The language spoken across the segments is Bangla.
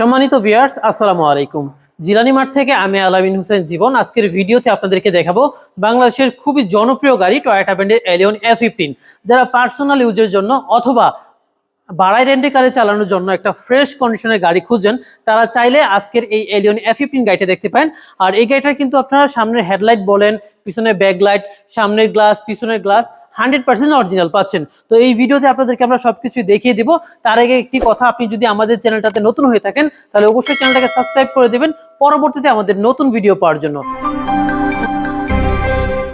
সম্মানিত ভিউয়ার্স আসসালামু আলাইকুম। জিলানি মাঠ থেকে আমি আলামিন হোসেন জীবন। আজকের ভিডিওতে আপনাদেরকে দেখাবো বাংলাদেশের খুবই জনপ্রিয় গাড়ি টয়োটা ব্র্যান্ডের এলিয়ন এ ফিফটিন যারা পার্সোনাল ইউজের জন্য অথবা বাড়াই রেন্টে কারে চালানোর জন্য একটা ফ্রেশ কন্ডিশনের গাড়ি খুঁজেন, তারা চাইলে আজকের এই এলিয়ন এ ফিফটিন গাড়িটা দেখতে পারেন। আর এই গাড়িটার কিন্তু আপনারা সামনের হেডলাইট বলেন, পিছনে ব্যাকলাইট সামনের গ্লাস পিছনের গ্লাস হান্ড্রেড পার্সেন্ট অরিজিনাল পাচ্ছেন। তো এই ভিডিওতে আপনাদেরকে আমরা সবকিছু দেখিয়ে দিব। তার আগে একটি কথা, আপনি যদি আমাদের চ্যানেলটাতে নতুন হয়ে থাকেন, তাহলে অবশ্যই চ্যানেলটাকে সাবস্ক্রাইব করে দেবেন পরবর্তীতে আমাদের নতুন ভিডিও পাওয়ার জন্য।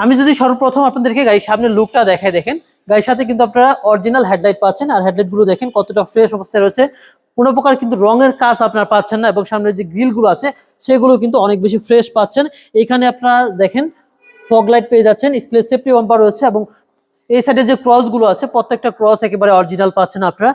আমি যদি সর্বপ্রথম আপনাদেরকে গাড়ির সামনের লুকটা দেখাই দেখেন, গাড়ির সাথে কিন্তু আপনারা অরিজিনাল হেডলাইট পাচ্ছেন, আর হেডলাইটগুলো দেখেন কতটা ফ্রেশ অবস্থায় রয়েছে। কোনো প্রকার কিন্তু রঙের কাজ আপনারা পাচ্ছেন না, এবং সামনে যে গ্রিলগুলো আছে, সেগুলো কিন্তু অনেক বেশি ফ্রেশ পাচ্ছেন। এখানে আপনারা দেখেন ফগ লাইট পেয়ে যাচ্ছেন স্ক্লেজ সেফটি বাম্পার রয়েছে, এবং এই সাইডে যে ক্রসগুলো আছে, প্রত্যেকটা ক্রস একেবারে অরিজিনাল পাচ্ছেন আপনারা।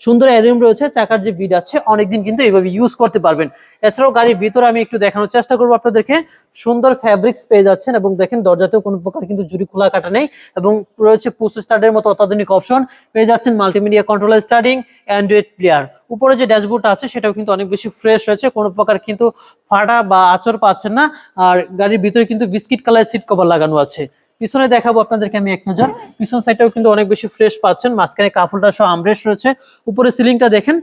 সুন্দর অ্যারিম রয়েছে, চাকার যে বিড আছে, অনেকদিন কিন্তু এইভাবে ইউজ করতে পারবেন। এছাড়াও গাড়ির ভিতরে আমি একটু দেখানোর চেষ্টা করব আপনাদেরকে। সুন্দর ফ্যাব্রিক্স পেয়ে যাচ্ছেন এবং দেখেন দরজাতেও কোনো প্রকার কিন্তু জুড়ি খোলা কাটা নেই এবং রয়েছে পুশ স্টার্টের মতো অত্যাধুনিক অপশন পেয়ে যাচ্ছেন multimedia controller starting android player উপরে যে ড্যাশবোর্ডটা আছে, সেটাও কিন্তু অনেক বেশি ফ্রেশ রয়েছে, কোনো প্রকার কিন্তু ফাটা বা আচর পাচ্ছেন না। আর গাড়ির ভিতরে কিন্তু বিস্কিট কালার সিট কভার লাগানো আছে। পিছনে দেখাবো আপনাদেরকে আমি এক নজর। পিছন সাইডটাও কিন্তু অনেক বেশি ফ্রেশ পাচ্ছেন। মাঝখানে কাপড়টা সহ আমরেশ রয়েছে। উপরে সিলিংটা দেখেন,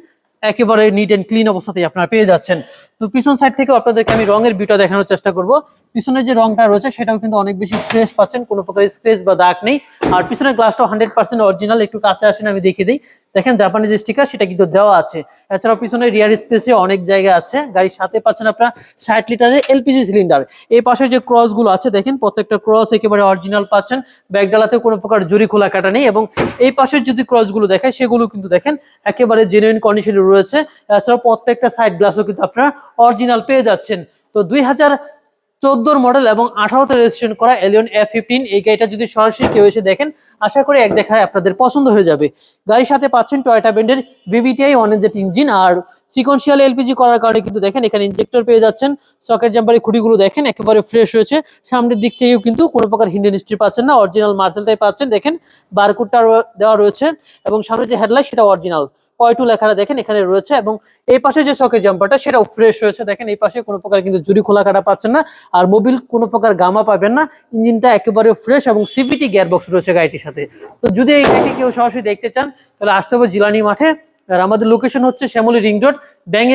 একেবারে নিট এন্ড ক্লিন অবস্থাতেই আপনারা পেয়ে যাচ্ছেন। তো পিছন সাইড থেকে আপনাদেরকে আমি রঙের বিটা দেখানোর চেষ্টা করব। পিছনে যে রংটা রয়েছে, সেটাও কিন্তু অনেক বেশি ফ্রেশ পাচ্ছেন। কোনো প্রকার স্ক্রেচ বা দাগ নেই। আর পিছনের গ্লাসটাও হান্ড্রেড পার্সেন্ট অরিজিনাল একটু কাছে আসেন, আমি দেখিয়ে দিই। দেখেন জাপানিজ স্টিকার সেটা কিন্তু দেওয়া আছে। এছাড়াও পিছনে রিয়ার স্পেসে অনেক জায়গা আছে। গাড়ির সাথে পাচ্ছেন আপনারা ষাট লিটারের এলপিজি সিলিন্ডার এই পাশে যে ক্রসগুলো আছে, দেখেন প্রত্যেকটা ক্রস একেবারে অরিজিনাল পাচ্ছেন। ব্যাগডালাতে কোনো প্রকার জুরি খোলা কাটা নেই এবং এই পাশের যদি ক্রসগুলো দেখায়, সেগুলো কিন্তু দেখেন একেবারে জেনুইন কন্ডিশনে রয়েছে। এছাড়াও প্রত্যেকটা সাইড গ্লাসও কিন্তু আপনারা অরিজিনাল পেয়ে যাচ্ছেন। তো দুই হাজার চোদ্দোর মডেল এবং আঠারোতে রেজিস্ট্রেশন করা এলিয়ন এফ ফিফটিন এই গাড়িটা যদি সরাসরি কেউ এসে দেখেন, আশা করি এক দেখায় আপনাদের পছন্দ হয়ে যাবে। গাড়ির সাথে পাচ্ছেন টয়টা ব্র্যান্ডের ভিভিটিআই ওয়ান জেট ইঞ্জিন আর সিকোয়েন্সিয়াল এলপিজি করার কারণে কিন্তু দেখেন, এখানে ইঞ্জেক্টর পেয়ে যাচ্ছেন। সকেট জাম্পারের খুঁটিগুলো দেখেন, একেবারে ফ্রেশ রয়েছে। সামনের দিক থেকেও কিন্তু কোনো প্রকার হিন্ডেন হিস্ট্রি পাচ্ছেন না অরিজিনাল মার্সেলটাই পাচ্ছেন। দেখেন বারকোডটা দেওয়া রয়েছে এবং সামনে যে হেডলাইট সেটা অরিজিনাল টু লেখাটা দেখেন এখানে রয়েছে এবং এই পাশে যে সকেট জাম্পারটা সেটাও ফ্রেশ রয়েছে। দেখেন এই পাশে কোনো প্রকার কিন্তু জুরি খোলা কাটা পাচ্ছেন না আর মোবিল কোনো প্রকার গামা পাবেন না। ইঞ্জিনটা একেবারে ফ্রেশ এবং সিভিটি গিয়ারবক্স রয়েছে গাড়িটির সাথে। তো যদি এই গাড়িটি কেউ সরাসরি দেখতে চান, তাহলে আসতে হবে জিলানি মাঠে। আর আমাদের লোকেশন হচ্ছে শ্যামলী রিং রোড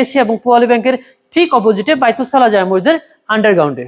এশিয়া এবং পোয়ালি ব্যাংকের ঠিক অপোজিটে বাইতুসালা জায়মসদের আন্ডারগ্রাউন্ডে